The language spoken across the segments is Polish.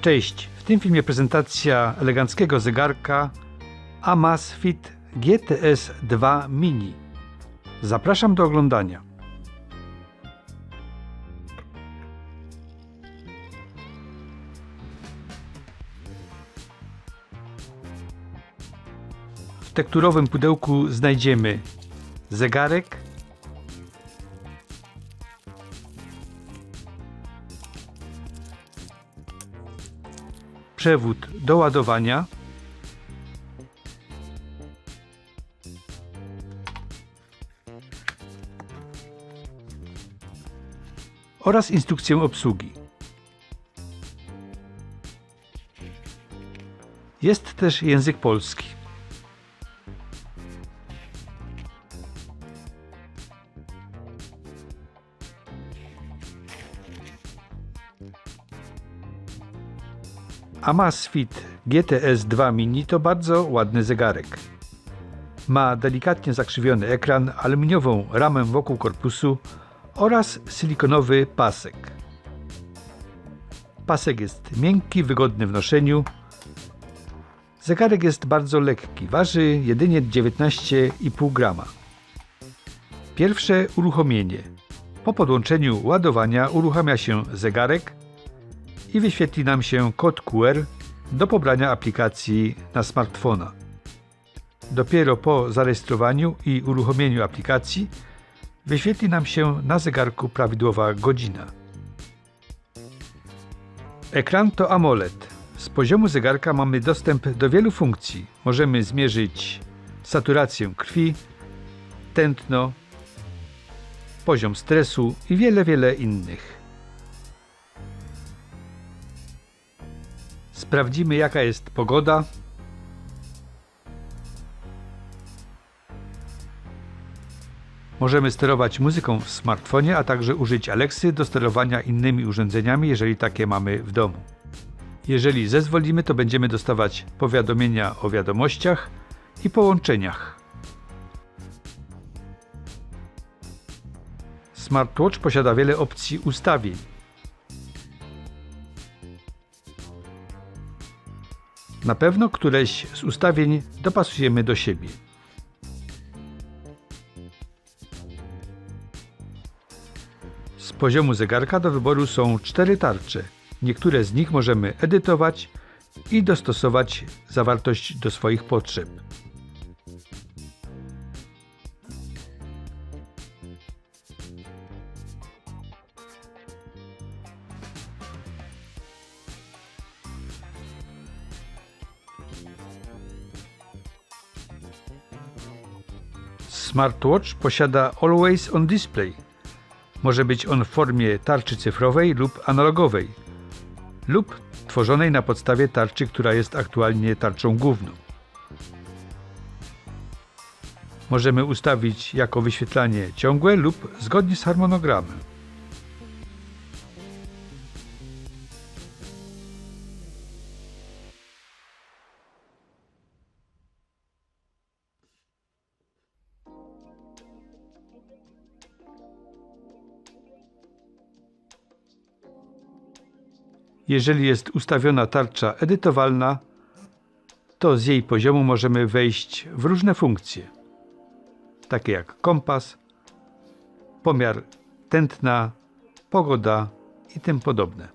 Cześć, w tym filmie prezentacja eleganckiego zegarka Amazfit GTS 2 Mini. Zapraszam do oglądania. W tekturowym pudełku znajdziemy zegarek, przewód do ładowania, oraz instrukcję obsługi. Jest też język polski. Amazfit GTS 2 Mini to bardzo ładny zegarek. Ma delikatnie zakrzywiony ekran, aluminiową ramę wokół korpusu oraz silikonowy pasek. Pasek jest miękki, wygodny w noszeniu. Zegarek jest bardzo lekki, waży jedynie 19,5 grama. Pierwsze uruchomienie. Po podłączeniu ładowania uruchamia się zegarek i wyświetli nam się kod QR do pobrania aplikacji na smartfona. Dopiero po zarejestrowaniu i uruchomieniu aplikacji wyświetli nam się na zegarku prawidłowa godzina. Ekran to AMOLED. Z poziomu zegarka mamy dostęp do wielu funkcji. Możemy zmierzyć saturację krwi, tętno, poziom stresu i wiele, wiele innych. Sprawdzimy jaka jest pogoda. Możemy sterować muzyką w smartfonie, a także użyć Alexy do sterowania innymi urządzeniami, jeżeli takie mamy w domu. Jeżeli zezwolimy, to będziemy dostawać powiadomienia o wiadomościach i połączeniach. Smartwatch posiada wiele opcji ustawień. Na pewno któreś z ustawień dopasujemy do siebie. Z poziomu zegarka do wyboru są cztery tarcze. Niektóre z nich możemy edytować i dostosować zawartość do swoich potrzeb. Smartwatch posiada Always on Display. Może być on w formie tarczy cyfrowej lub analogowej, lub tworzonej na podstawie tarczy, która jest aktualnie tarczą główną. Możemy ustawić jako wyświetlanie ciągłe lub zgodnie z harmonogramem. Jeżeli jest ustawiona tarcza edytowalna, to z jej poziomu możemy wejść w różne funkcje, takie jak kompas, pomiar tętna, pogoda i tym podobne.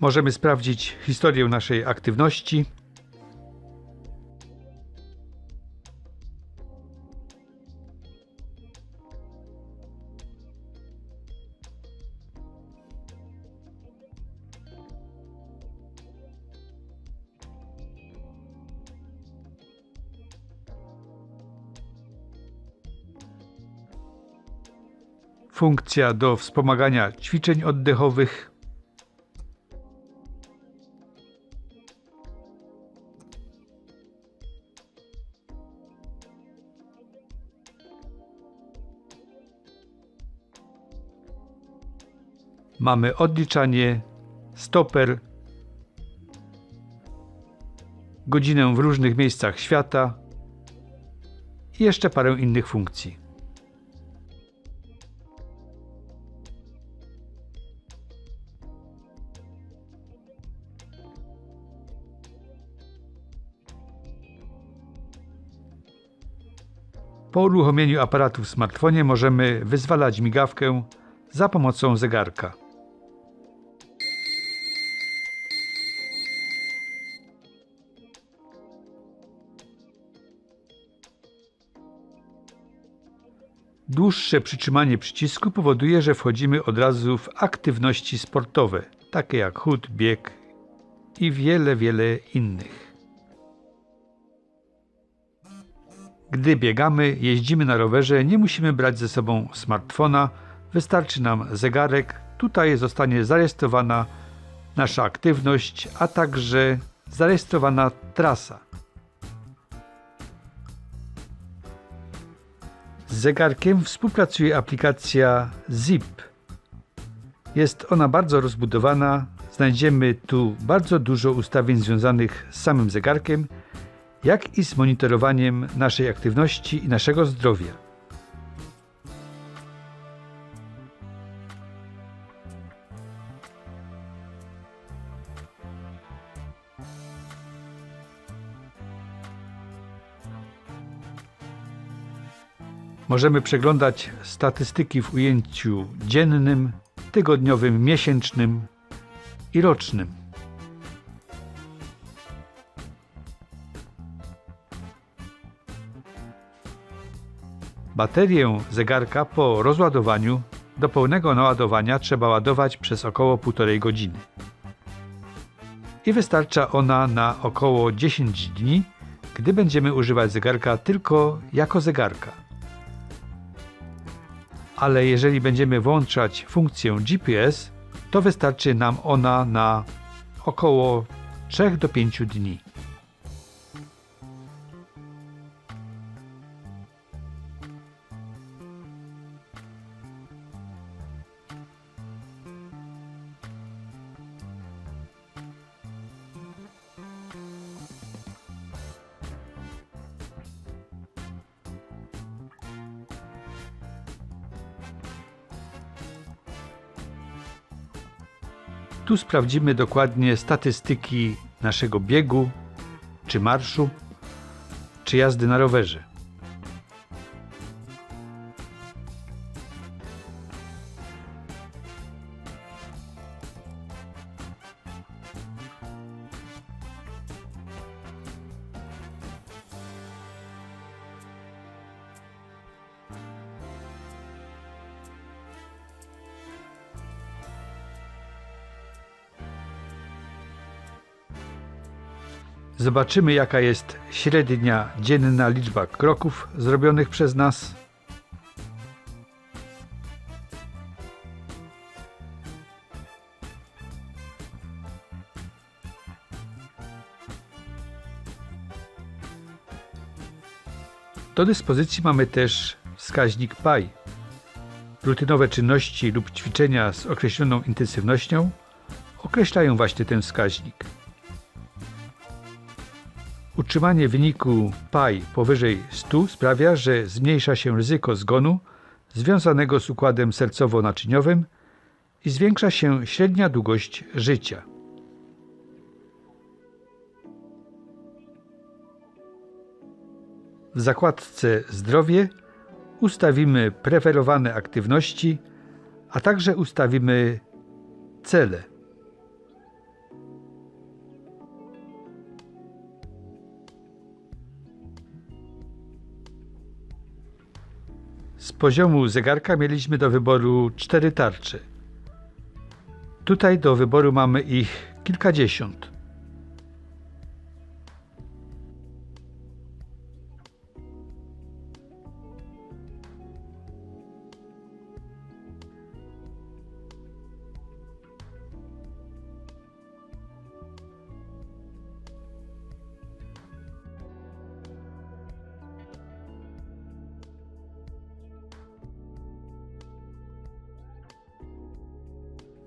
Możemy sprawdzić historię naszej aktywności. Funkcja do wspomagania ćwiczeń oddechowych Mamy odliczanie, stoper, godzinę w różnych miejscach świata i jeszcze parę innych funkcji. Po uruchomieniu aparatu w smartfonie możemy wyzwalać migawkę za pomocą zegarka. Dłuższe przytrzymanie przycisku powoduje, że wchodzimy od razu w aktywności sportowe, takie jak chód, bieg i wiele, wiele innych. Gdy biegamy, jeździmy na rowerze, nie musimy brać ze sobą smartfona, wystarczy nam zegarek. Tutaj zostanie zarejestrowana nasza aktywność, a także zarejestrowana trasa. Zegarkiem współpracuje aplikacja Zip. Jest ona bardzo rozbudowana. Znajdziemy tu bardzo dużo ustawień związanych z samym zegarkiem, jak i z monitorowaniem naszej aktywności i naszego zdrowia. Możemy przeglądać statystyki w ujęciu dziennym, tygodniowym, miesięcznym i rocznym. Baterię zegarka po rozładowaniu do pełnego naładowania trzeba ładować przez około 1,5 godziny. I wystarcza ona na około 10 dni, gdy będziemy używać zegarka tylko jako zegarka. Ale jeżeli będziemy włączać funkcję GPS, to wystarczy nam ona na około 3 do 5 dni. Tu sprawdzimy dokładnie statystyki naszego biegu, czy marszu, czy jazdy na rowerze. Zobaczymy, jaka jest średnia dzienna liczba kroków zrobionych przez nas. Do dyspozycji mamy też wskaźnik PAI. Rutynowe czynności lub ćwiczenia z określoną intensywnością określają właśnie ten wskaźnik. Utrzymanie wyniku PAI powyżej 100 sprawia, że zmniejsza się ryzyko zgonu związanego z układem sercowo-naczyniowym i zwiększa się średnia długość życia. W zakładce Zdrowie ustawimy preferowane aktywności, a także ustawimy cele. Z poziomu zegarka mieliśmy do wyboru cztery tarcze. Tutaj do wyboru mamy ich kilkadziesiąt.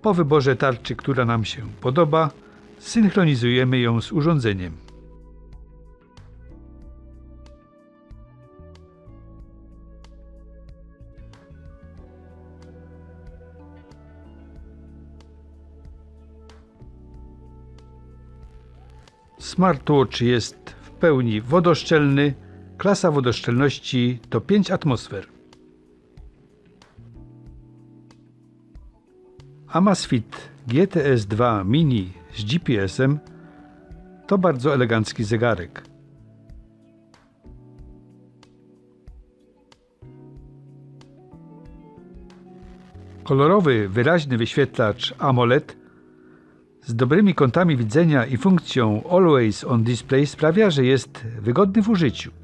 Po wyborze tarczy, która nam się podoba, synchronizujemy ją z urządzeniem. Smartwatch jest w pełni wodoszczelny. Klasa wodoszczelności to 5 atmosfer. Amazfit GTS 2 Mini z GPS-em to bardzo elegancki zegarek. Kolorowy, wyraźny wyświetlacz AMOLED z dobrymi kątami widzenia i funkcją Always on Display sprawia, że jest wygodny w użyciu.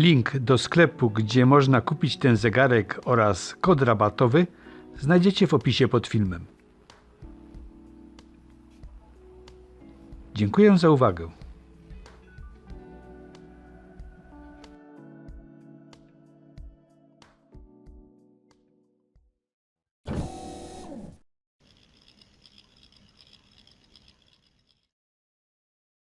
Link do sklepu, gdzie można kupić ten zegarek oraz kod rabatowy znajdziecie w opisie pod filmem. Dziękuję za uwagę.